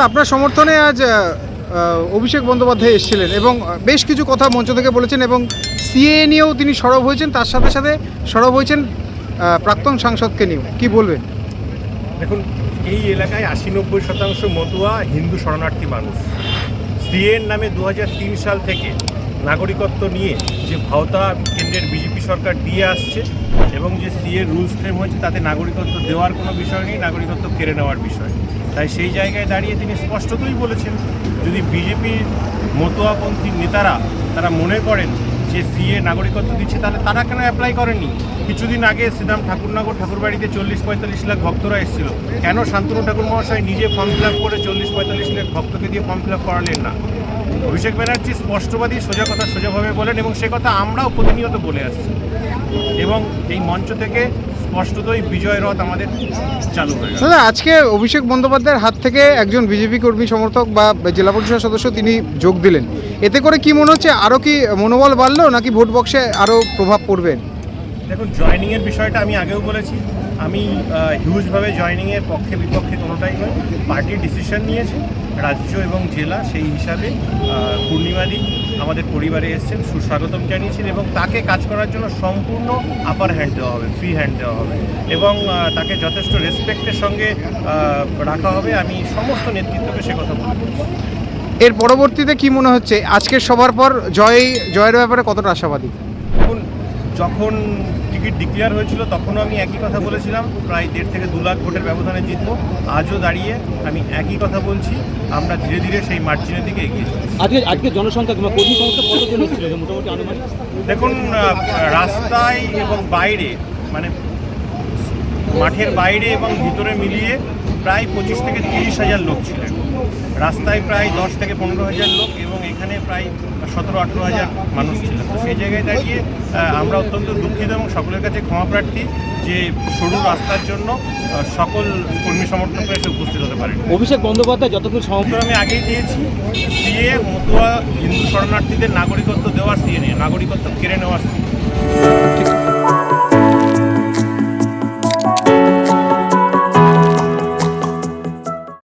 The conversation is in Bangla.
দাদা আপনার সমর্থনে আজ অভিষেক বন্দ্যোপাধ্যায় এসেছিলেন এবং বেশ কিছু কথা মঞ্চ থেকে বলেছেন এবং সিএ নিয়েও তিনি সরব হয়েছেন, তার সাথে সাথে সরব হয়েছেন প্রাক্তন সাংসদকে নিয়েও। কি বলবেন? দেখুন, এই এলাকায় আশি নব্বই শতাংশ মতুয়া হিন্দু শরণার্থী মানুষ। সিএর নামে দু হাজার তিন সাল থেকে নাগরিকত্ব নিয়ে যে ভাওতা কেন্দ্রের বিজেপি সরকার দিয়ে আসছে এবং যে সিএর রুলস ফ্রেম হয়েছে, তাতে নাগরিকত্ব দেওয়ার কোনো বিষয় নেই, নাগরিকত্ব কেড়ে নেওয়ার বিষয়। তাই সেই জায়গায় দাঁড়িয়ে তিনি স্পষ্টতই বলেছেন, যদি বিজেপির মতুয়াপন্থী নেতারা তারা মনে করেন যে সিএ নাগরিকত্ব দিচ্ছে, তাহলে তারা কেন অ্যাপ্লাই করেনি কিছুদিন আগে শ্রীরাম ঠাকুরনগর ঠাকুরবাড়িতে চল্লিশ পঁয়তাল্লিশ লাখ ভক্তরা এসেছিল। কেন শান্তনু ঠাকুর মহাশয় নিজে ফর্ম ফিল আপ করে চল্লিশ পঁয়তাল্লিশ লাখ ভক্তকে দিয়ে ফর্ম ফিল আপ করালেন না? অভিষেক ব্যানার্জি স্পষ্টবাদী সোজা কথা সোজাভাবে বলেন এবং সে কথা আমরাও প্রতিনিয়ত বলে আসছি। এবং এই মঞ্চ থেকে স্পষ্টতই বিজয় রথ আমাদের চালু হয়ে গেল। আজকে অভিষেক বন্দ্যোপাধ্যায়ের হাত থেকে একজন বিজেপি কর্মী সমর্থক বা জেলা পরিষদ সদস্য তিনি যোগ দিলেন। এতে করে কি মনে হচ্ছে আরও কি মনোবল বাড়লো নাকি ভোট বক্সে আরও প্রভাব পড়বে? দেখুন জয়নিংয়ের বিষয়টা আমি আগেও বলেছি। আমি হিউজভাবে জয়নিংয়ের পক্ষে বিপক্ষে কোনোটাই নয়। পার্টি ডিসিশন নিয়েছে রাজ্য এবং জেলা সেই হিসাবে পূর্ণিমাদি আমাদের পরিবারে এসেছেন সুস্বাগতম জানিয়েছেন এবং তাকে কাজ করার জন্য সম্পূর্ণ আপার হ্যান্ড দেওয়া হবে ফ্রি হ্যান্ড দেওয়া হবে এবং তাকে যথেষ্ট রেসপেক্টের সঙ্গে রাখা হবে। আমি সমস্ত নেতৃত্বকে সে কথা বলব এর পরবর্তীতে কি মনে হচ্ছে? আজকের সবার পর জয় জয়ের ব্যাপারে কতটা আশাবাদী? দেখুন যখন টিকিট ডিক্লেয়ার হয়েছিল তখনও আমি একই কথা বলেছিলাম প্রায় দেড় থেকে দু লাখ ভোটের ব্যবধানে জিতবো। আজও দাঁড়িয়ে আমি একই কথা বলছি আমরা ধীরে ধীরে সেই মার্জিনের দিকে এগিয়ে আজকে আজকে জনসংখ্যা কর্মী সংখ্যা কতজন এসেছিল? মোটামুটি আনুমানিক। দেখুন রাস্তায় এবং বাইরে মানে মাঠের বাইরে এবং ভিতরে মিলিয়ে প্রায় পঁচিশ থেকে তিরিশ হাজার লোক ছিলেন। রাস্তায় প্রায় দশ থেকে পনেরো হাজার লোক এবং এখানে প্রায় সতেরো আঠেরো হাজার মানুষ ছিল। তো সেই জায়গায় দাঁড়িয়ে আমরা অত্যন্ত দুঃখিত এবং সকলের কাছে ক্ষমা প্রার্থী যে সরু রাস্তার জন্য সকল কর্মী সমর্থকরা এসে উপস্থিত হতে পারেন। অভিষেক বন্দ্যোপাধ্যায় যতক্ষণ সম উত্তর আমি আগেই দিয়েছি সিএ মতুয়া হিন্দু শরণার্থীদের নাগরিকত্ব দেওয়ার সিএ নিয়ে নাগরিকত্ব কেড়ে নেওয়ার CA